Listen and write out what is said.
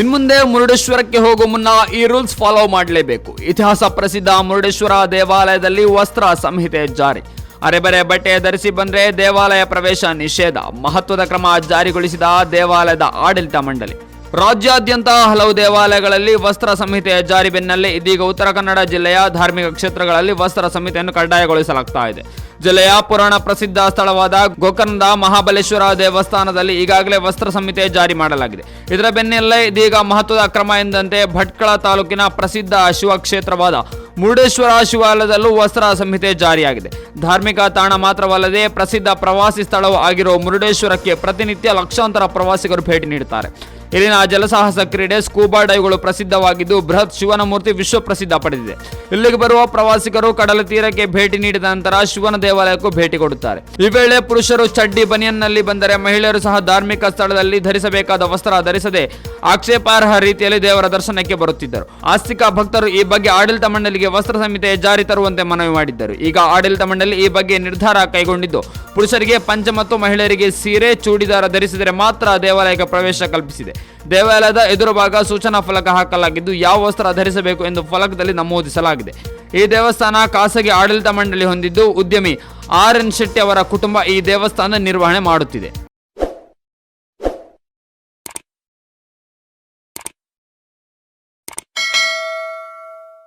ಇನ್ಮುಂದೆ ಮುರುಡೇಶ್ವರಕ್ಕೆ ಹೋಗುವ ಮುನ್ನ ಈ ರೂಲ್ಸ್ ಫಾಲೋ ಮಾಡಲೇಬೇಕು. ಇತಿಹಾಸ ಪ್ರಸಿದ್ಧ ಮುರುಡೇಶ್ವರ ದೇವಾಲಯದಲ್ಲಿ ವಸ್ತ್ರ ಸಂಹಿತೆ ಜಾರಿ. ಅರೆಬರೆ ಬಟ್ಟೆ ಧರಿಸಿ ಬಂದ್ರೆ ದೇವಾಲಯ ಪ್ರವೇಶ ನಿಷೇಧ. ಮಹತ್ವದ ಕ್ರಮ ಜಾರಿಗೊಳಿಸಿದ ದೇವಾಲಯದ ಆಡಳಿತ ಮಂಡಳಿ. ರಾಜ್ಯಾದ್ಯಂತ ಹಲವು ದೇವಾಲಯಗಳಲ್ಲಿ ವಸ್ತ್ರ ಸಂಹಿತೆ ಜಾರಿ ಬೆನ್ನಲ್ಲೇ ಇದೀಗ ಉತ್ತರ ಕನ್ನಡ ಜಿಲ್ಲೆಯ ಧಾರ್ಮಿಕ ಕ್ಷೇತ್ರಗಳಲ್ಲಿ ವಸ್ತ್ರ ಸಂಹಿತೆಯನ್ನು ಕಡ್ಡಾಯಗೊಳಿಸಲಾಗ್ತಾ ಇದೆ. ಜಿಲ್ಲೆಯ ಪುರಾಣ ಪ್ರಸಿದ್ಧ ಸ್ಥಳವಾದ ಗೋಕರ್ಣದ ಮಹಾಬಲೇಶ್ವರ ದೇವಸ್ಥಾನದಲ್ಲಿ ಈಗಾಗಲೇ ವಸ್ತ್ರ ಸಂಹಿತೆ ಜಾರಿ ಮಾಡಲಾಗಿದೆ. ಇದರ ಬೆನ್ನಲ್ಲೇ ಇದೀಗ ಮಹತ್ವದ ಕ್ರಮ ಎಂದಂತೆ ಭಟ್ಕಳ ತಾಲೂಕಿನ ಪ್ರಸಿದ್ಧ ಶಿವಕ್ಷೇತ್ರವಾದ ಮುರುಡೇಶ್ವರ ಶಿವಾಲಯದಲ್ಲೂ ವಸ್ತ್ರ ಸಂಹಿತೆ ಜಾರಿಯಾಗಿದೆ. ಧಾರ್ಮಿಕ ತಾಣ ಮಾತ್ರವಲ್ಲದೆ ಪ್ರಸಿದ್ಧ ಪ್ರವಾಸಿ ಸ್ಥಳವೂ ಆಗಿರುವ ಮುರುಡೇಶ್ವರಕ್ಕೆ ಪ್ರತಿನಿತ್ಯ ಲಕ್ಷಾಂತರ ಪ್ರವಾಸಿಗರು ಭೇಟಿ ನೀಡುತ್ತಾರೆ. ಇಲ್ಲಿನ ಜಲಸಾಹಸ ಕ್ರೀಡೆ ಸ್ಕೂಬಾ ಡೈವ್ಗಳು ಪ್ರಸಿದ್ಧವಾಗಿದ್ದು ಬೃಹತ್ ಶಿವನ ಮೂರ್ತಿ ವಿಶ್ವ ಪ್ರಸಿದ್ಧ ಪಡೆದಿದೆ. ಇಲ್ಲಿಗೆ ಬರುವ ಪ್ರವಾಸಿಗರು ಕಡಲ ತೀರಕ್ಕೆ ಭೇಟಿ ನೀಡಿದ ನಂತರ ಶಿವನ ದೇವಾಲಯಕ್ಕೂ ಭೇಟಿ ಕೊಡುತ್ತಾರೆ. ಈ ವೇಳೆ ಪುರುಷರು ಚಡ್ಡಿ, ಬನಿಯನ್ನಲ್ಲಿ ಬಂದರೆ ಮಹಿಳೆಯರು ಸಹ ಧಾರ್ಮಿಕ ಸ್ಥಳದಲ್ಲಿ ಧರಿಸಬೇಕಾದ ವಸ್ತ್ರ ಧರಿಸದೆ ಆಕ್ಷೇಪಾರ್ಹ ರೀತಿಯಲ್ಲಿ ದೇವರ ದರ್ಶನಕ್ಕೆ ಬರುತ್ತಿದ್ದರು. ಆಸ್ತಿಕ ಭಕ್ತರು ಈ ಬಗ್ಗೆ ಆಡಳಿತ ಮಂಡಳಿಗೆ ವಸ್ತ್ರ ಸಂಹಿತೆ ಜಾರಿ ತರುವಂತೆ ಮನವಿ ಮಾಡಿದ್ದರು. ಈಗ ಆಡಳಿತ ಮಂಡಳಿ ಈ ಬಗ್ಗೆ ನಿರ್ಧಾರ ಕೈಗೊಂಡಿದ್ದು ಪುರುಷರಿಗೆ, ಪಂಚ ಮತ್ತು ಮಹಿಳೆಯರಿಗೆ ಸೀರೆ, ಚೂಡಿದಾರ ಧರಿಸಿದರೆ ಮಾತ್ರ ದೇವಾಲಯಕ್ಕೆ ಪ್ರವೇಶ ಕಲ್ಪಿಸಿದೆ. ದೇವಾಲಯದ ಎದುರು ಭಾಗ ಸೂಚನಾ ಫಲಕ ಹಾಕಲಾಗಿದ್ದು, ಯಾವ ವಸ್ತ್ರ ಧರಿಸಬೇಕು ಎಂದು ಫಲಕದಲ್ಲಿ ನಮೂದಿಸಲಾಗಿದೆ. ಈ ದೇವಸ್ಥಾನ ಖಾಸಗಿ ಆಡಳಿತ ಮಂಡಳಿ ಹೊಂದಿದ್ದು, ಉದ್ಯಮಿ ಆರ್ ಎನ್ ಶೆಟ್ಟಿ ಅವರ ಕುಟುಂಬ ಈ ದೇವಸ್ಥಾನ ನಿರ್ವಹಣೆ ಮಾಡುತ್ತಿದೆ.